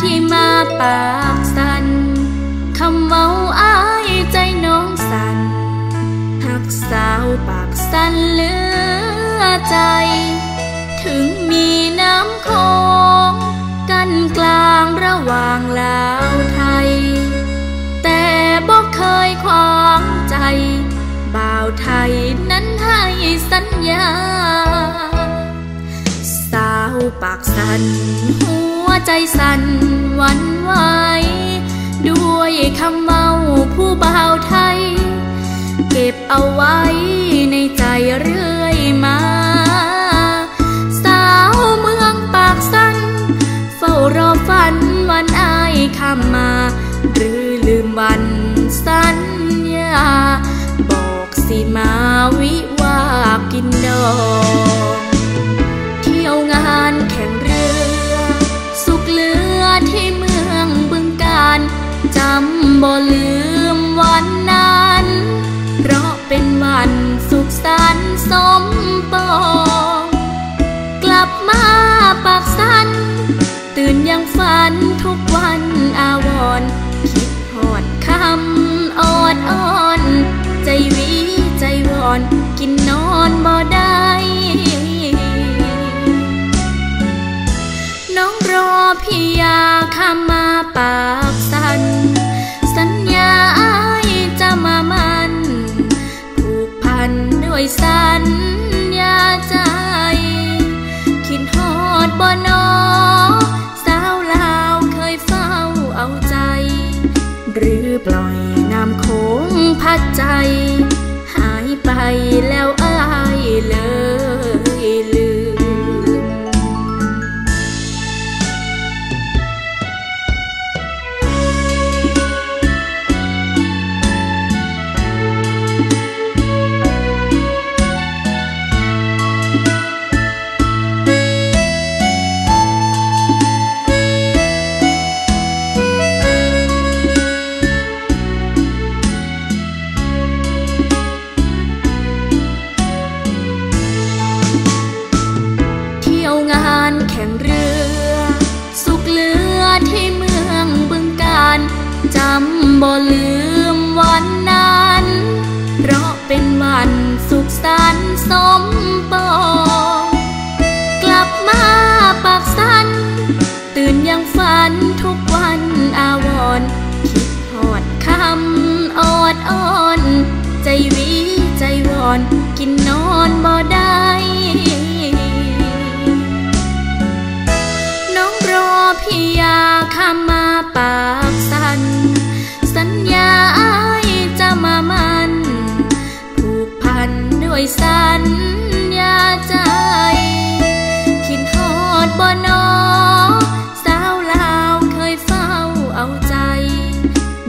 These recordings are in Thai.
ที่มาปากสันคำเมาอายใจน้องสันหักสาวปากสันเหลือใจ ถึงมีน้ำคงกันกลางระหว่างลาวไทย แต่บอกเคยควางใจ บ่าวไทยนั้นให้สัญญา สาวปากสันหัว ใจสั่นหวันไหวด้วยคำเมาผู้บ่าวไทย เก็บเอาไว้ในใจเรื่อยมา สาวเมืองปากสั้น เฝ้ารอฝันวันอายคำมา หรือลืมวันสัญญา บอกสิมาวิวากินดอง บ่ลืมวันนั้น เพราะเป็นวันสุขสันต์สมปองกลับมาปากสันตื่นยังฝันทุกวันอาวร์คิดหอดคำออดอ่อน ใจวิใจวอน กินนอนบ่ได้ แล้ว งานแข่งเรือ สุกเหลือที่เมืองบึงการจำบ่ลืมวันนั้น เพราะเป็นวันสุขสันต์สมปองกลับมาปากสันตื่นยังฝันทุกวันอาวร์คิดหอดคำออดอ่อน ใจวิใจวอนกินนอนบ่ได้าปากสัน สัญญาอายจะมามัน ผูกพันด้วยสัญญาใจ คิดฮอดบ่นอสาวลาวเคยเฝ้าเอาใจ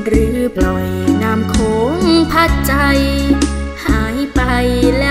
หรือปล่อยน้ำโขงพัดใจ หายไปแล